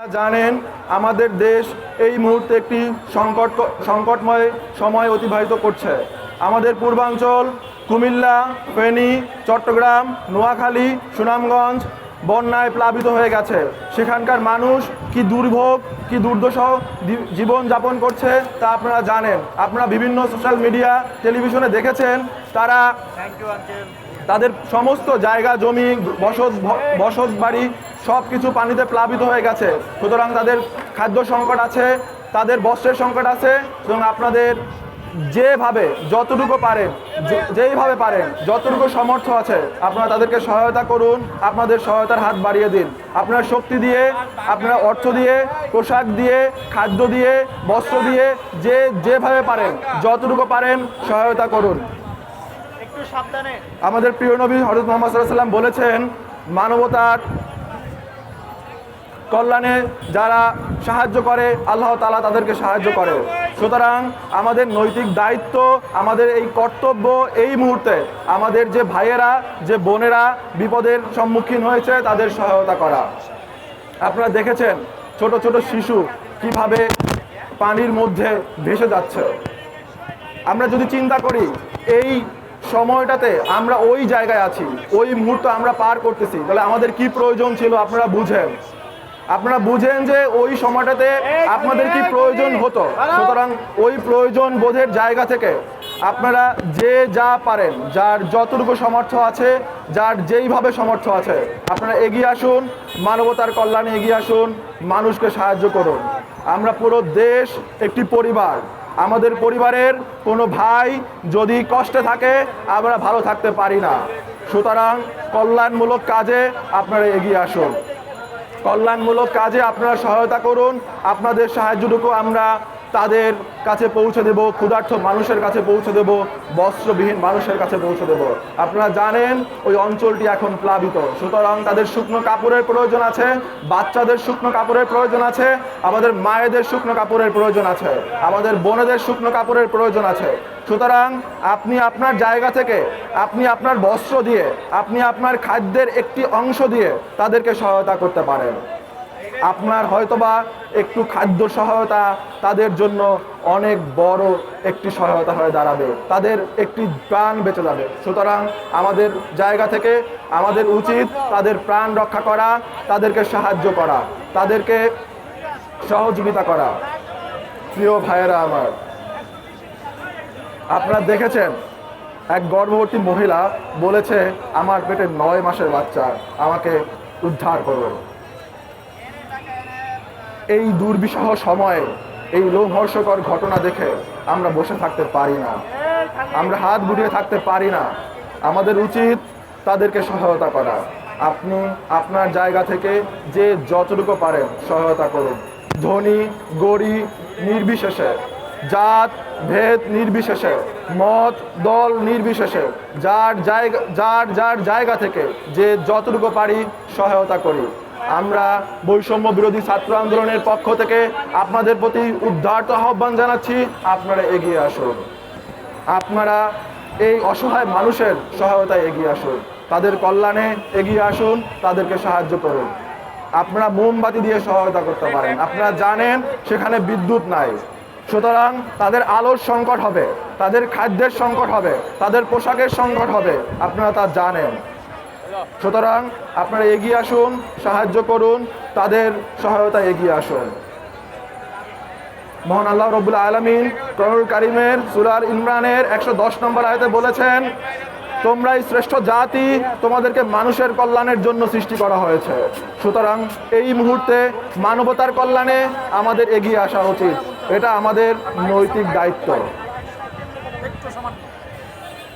জানেন, আমাদের দেশ এই মুহূর্তে একটি সংকট সংকটময় সময় অতিবাহিত করছে। আমাদের পূর্বাঞ্চল কুমিল্লা, ফেনী, চট্টগ্রাম, নোয়াখালী, সুনামগঞ্জ বন্যায় প্লাবিত হয়ে গেছে। সেখানকার মানুষ কি দুর্ভোগ, কি দুর্দশা জীবন যাপন করছে তা আপনারা জানেন। আপনারা বিভিন্ন সোশ্যাল মিডিয়া টেলিভিশনে দেখেছেন, তারা তাদের সমস্ত জায়গা, জমি, বসত বসত বাড়ি সব কিছু পানিতে প্লাবিত হয়ে গেছে। সুতরাং তাদের খাদ্য সংকট আছে, তাদের বস্ত্রের সংকট আছে এবং আপনাদের যেভাবে যতটুকু পারেন যেইভাবে পারেন যতটুকু সামর্থ্য আছে, আপনারা তাদেরকে সহায়তা করুন, আপনাদের সহায়তার হাত বাড়িয়ে দিন। আপনার শক্তি দিয়ে, আপনারা অর্থ দিয়ে, পোশাক দিয়ে, খাদ্য দিয়ে, বস্ত্র দিয়ে, যে, যেভাবে পারেন, যতটুকু পারেন সহায়তা করুন। আমাদের প্রিয় নবী হরত মোহাম্মদ সাল্লাম বলেছেন, মানবতার কল্যাণে যারা সাহায্য করে, আল্লাহ তালা তাদেরকে সাহায্য করে। সুতরাং আমাদের নৈতিক দায়িত্ব, আমাদের এই কর্তব্য এই মুহূর্তে আমাদের যে ভাইয়েরা, যে বোনেরা বিপদের সম্মুখীন হয়েছে তাদের সহায়তা করা। আপনারা দেখেছেন ছোট ছোট শিশু কীভাবে পানির মধ্যে ভেসে যাচ্ছে। আমরা যদি চিন্তা করি, এই সময়টাতে আমরা ওই জায়গায় আছি, ওই মুহূর্ত আমরা পার করতেছি। তাহলে আমাদের কি প্রয়োজন ছিল আপনারা বুঝেন। আপনারা বুঝেন যে ওই সময়টাতে আপনাদের কি প্রয়োজন হতো। সুতরাং ওই প্রয়োজন বোধের জায়গা থেকে আপনারা যে যা পারেন, যার যতটুকু সামর্থ্য আছে, যার যেইভাবে সামর্থ্য আছে, আপনারা এগিয়ে আসুন, মানবতার কল্যাণে এগিয়ে আসুন, মানুষকে সাহায্য করুন। আমরা পুরো দেশ, একটি পরিবার আমাদের পরিবারের কোনো ভাই যদি কষ্টে থাকে, আমরা ভালো থাকতে পারি না। সুতরাং কল্যাণমূলক কাজে আপনারা এগিয়ে আসুন। কল্যাণমূলক কাজে আপনারা সহায়তা করুন। আপনাদের সাহায্যটুকু আমরা তাদের কাছে পৌঁছে দেব ক্ষুধার্থ মানুষের কাছে পৌঁছে দেব, বস্ত্রবিহীন মানুষের কাছে পৌঁছে দেব। আপনারা জানেন, ওই অঞ্চলটি এখন প্লাবিত। সুতরাং তাদের শুকনো কাপড়ের প্রয়োজন আছে, বাচ্চাদের শুকনো কাপড়ের প্রয়োজন আছে, আমাদের মায়েদের শুকনো কাপড়ের প্রয়োজন আছে, আমাদের বোনেদের শুকনো কাপড়ের প্রয়োজন আছে। সুতরাং আপনি আপনার জায়গা থেকে, আপনি আপনার বস্ত্র দিয়ে, আপনি আপনার খাদ্যের একটি অংশ দিয়ে তাদেরকে সহায়তা করতে পারেন। আপনার হয়তোবা একটু খাদ্য সহায়তা তাদের জন্য অনেক বড় একটি সহায়তা হয়ে দাঁড়াবে। তাদের একটি প্রাণ বেঁচে যাবে। সুতরাং আমাদের জায়গা থেকে আমাদের উচিত তাদের প্রাণ রক্ষা করা, তাদেরকে সাহায্য করা, তাদেরকে সহযোগিতা করা। প্রিয় ভাইয়েরা আমার, আপনারা দেখেছেন, এক গর্ভবতী মহিলা বলেছে, আমার পেটে নয় মাসের বাচ্চা, আমাকে উদ্ধার করো। এই দুর্বিষহ সময়ে এই লোমহর্ষকর ঘটনা দেখে আমরা বসে থাকতে পারি না। আমরা হাত গুটিয়ে থাকতে পারি না। আমাদের উচিত তাদেরকে সহায়তা করা। আপনি আপনার জায়গা থেকে যে যতটুকু পারেন সহায়তা করুন। ধনী, গরিব, নির্বিশেষে, জাত, ভেদ নির্বিশেষে, মত, দল নির্বিশেষে, যার জায়গা যার যার জায়গা থেকে যে যতটুকু পারি সহায়তা করি। আমরা বৈষম্য বিরোধী ছাত্র আন্দোলনের পক্ষ থেকে আপনাদের প্রতি উদ্ধার্ত আহ্বান জানাচ্ছি। আপনারা এগিয়ে আসুন। আপনারা এই অসহায় মানুষের সহায়তায় এগিয়ে আসুন। তাদের কল্যাণে এগিয়ে আসুন, তাদেরকে সাহায্য করুন। আপনারা মোমবাতি দিয়ে সহায়তা করতে পারেন। আপনারা জানেন সেখানে বিদ্যুৎ নাই। সুতরাং তাদের আলোর সংকট হবে, তাদের খাদ্যের সংকট হবে, তাদের পোশাকের সংকট হবে। আপনারা তা জানেন। সুতরাং আপনারা এগিয়ে আসুন, সাহায্য করুন, তাদের সহায়তা এগিয়ে আসুন। মহান আল্লাহ রবুল্লা আলমিন করুল কারিমের সুরার ইমরানের একশো দশ নম্বর আয়তে বলেছেন, তোমরাই শ্রেষ্ঠ জাতি, তোমাদেরকে মানুষের কল্যাণের জন্য সৃষ্টি করা হয়েছে। সুতরাং এই মুহূর্তে মানবতার কল্যাণে আমাদের এগিয়ে আসা উচিত। এটা আমাদের নৈতিক দায়িত্ব।